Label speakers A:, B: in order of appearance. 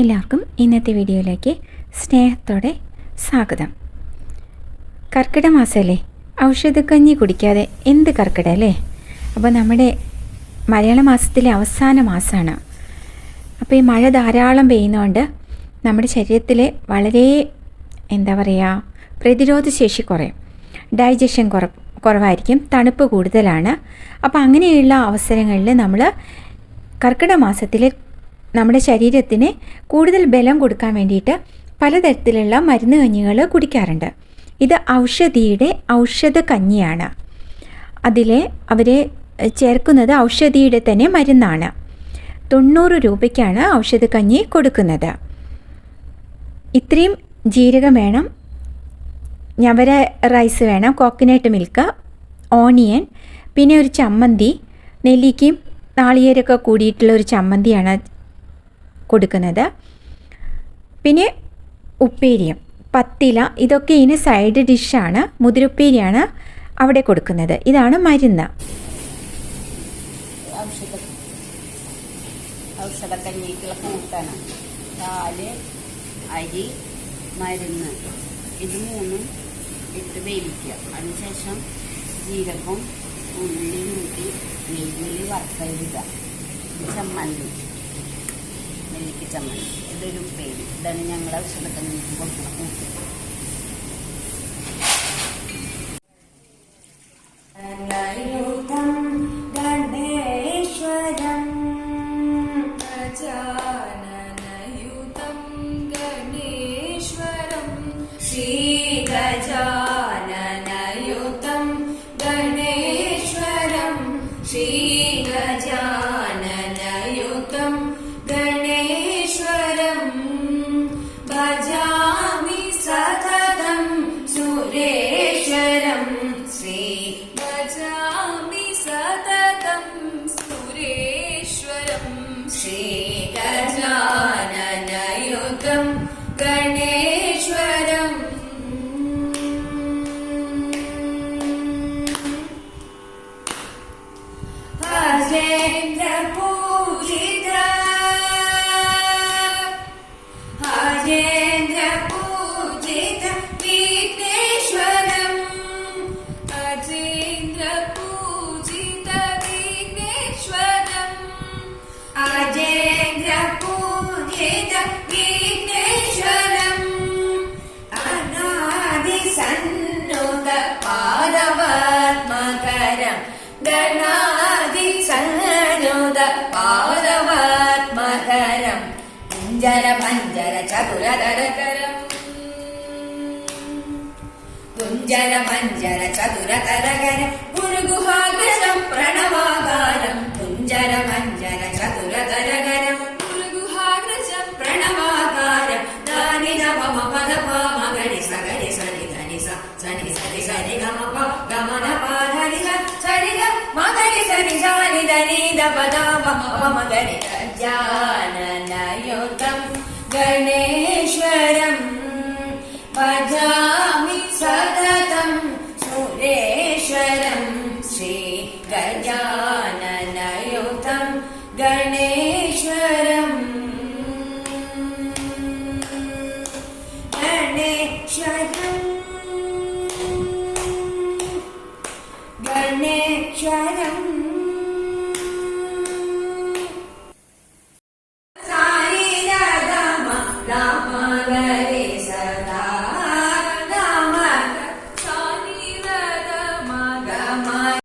A: എല്ലാവർക്കും ഇന്നത്തെ വീഡിയോയിലേക്ക് സ്നേഹത്തോടെ സ്വാഗതം. കർക്കിട മാസമല്ലേ ഔഷധക്കഞ്ഞി കുടിക്കാതെ എന്ത് കർക്കിട അല്ലേ? അപ്പോൾ നമ്മുടെ മലയാള മാസത്തിലെ അവസാന മാസമാണ്. അപ്പോൾ ഈ മഴ ധാരാളം പെയ്യുന്നതുകൊണ്ട് നമ്മുടെ ശരീരത്തിൽ വളരെ എന്താ പറയുക പ്രതിരോധ ശേഷി കുറയും. ഡൈജഷൻ കുറ കുറവായിരിക്കും തണുപ്പ് കൂടുതലാണ്. അപ്പോൾ അങ്ങനെയുള്ള അവസരങ്ങളിൽ നമ്മൾ കർക്കിടക മാസത്തിൽ നമ്മുടെ ശരീരത്തിന് കൂടുതൽ ബലം കൊടുക്കാൻ വേണ്ടിയിട്ട് പലതരത്തിലുള്ള മരുന്ന് കഞ്ഞികൾ കുടിക്കാറുണ്ട്. ഇത് ഔഷധിയുടെ ഔഷധ കഞ്ഞിയാണ്. അതിൽ അവർ ചേർക്കുന്നത് ഔഷധിയുടെ തന്നെ മരുന്നാണ്. തൊണ്ണൂറ് രൂപയ്ക്കാണ് ഔഷധക്കഞ്ഞി കൊടുക്കുന്നത്. ഇത്രയും ജീരകം വേണം ഞവര റൈസ് വേണം കോക്കനട്ട് മിൽക്ക് ഓണിയൻ പിന്നെ ഒരു ചമ്മന്തി നെല്ലിക്കയും നാളികേരമൊക്കെ കൂടിയിട്ടുള്ള ഒരു ചമ്മന്തിയാണ് കൊടുക്കുന്നത്. പിന്നെ ഉപ്പേരിയും പത്തില ഇതൊക്കെ ഇതിന് സൈഡ് ഡിഷാണ് മുതിരുപ്പേരിയാണ് അവിടെ കൊടുക്കുന്നത്. ഇതാണ് മരുന്ന്.
B: ഔഷധ. ഔഷധക്കഞ്ഞിക്കുള്ള കൂട്ടാണ് പാൽ അരി മരുന്ന്. ഇത് മൂന്നും ഇട്ട് വേവിക്കുക. അതിനുശേഷം ജീരകം ഉള്ളി കൂട്ടി നെയ്യിൽ വറുത്തരിക ചമ്മന്തി. നെല്ലിക്ക ചമ്മന്തി ഇതൊരു ഉപ്പേരി ഇതാണ് ഞങ്ങൾ ഔഷധക്കഞ്ഞിക്ക് കൊടുക്കുന്ന കൂട്ട്
C: അനയുതം ഗണേശ്വരം
D: गजाननयुतं गणेश्वरं
C: ശ്രീഗജാനനയുതം
D: सुरेश्वरं
C: श्री भजामि सततम् सुरेश्वरम् श्री गजा पादवात्मकरं गणादिसनुद पादवात्मकरं कुञ्जर भञ्जर चतुरतरकरम् कुञ्जर भञ्जर चतुरतरकरं
D: गुरुगुहाग्रजं
C: प्रणवा ಮಗರಿ ಸರಿ ಸಾನಿದ ನೀದ ಪದ ಮಮ ಮಗರಿ ಜಾನನಯುತಂ ಗಣೇಶ್ವರಂ ಭಜಾಮಿ ಸತತಂ ಸುರೇಶ್ವರಂ श्री गजाननयुतं गण Ganesh Charan. Sai Rama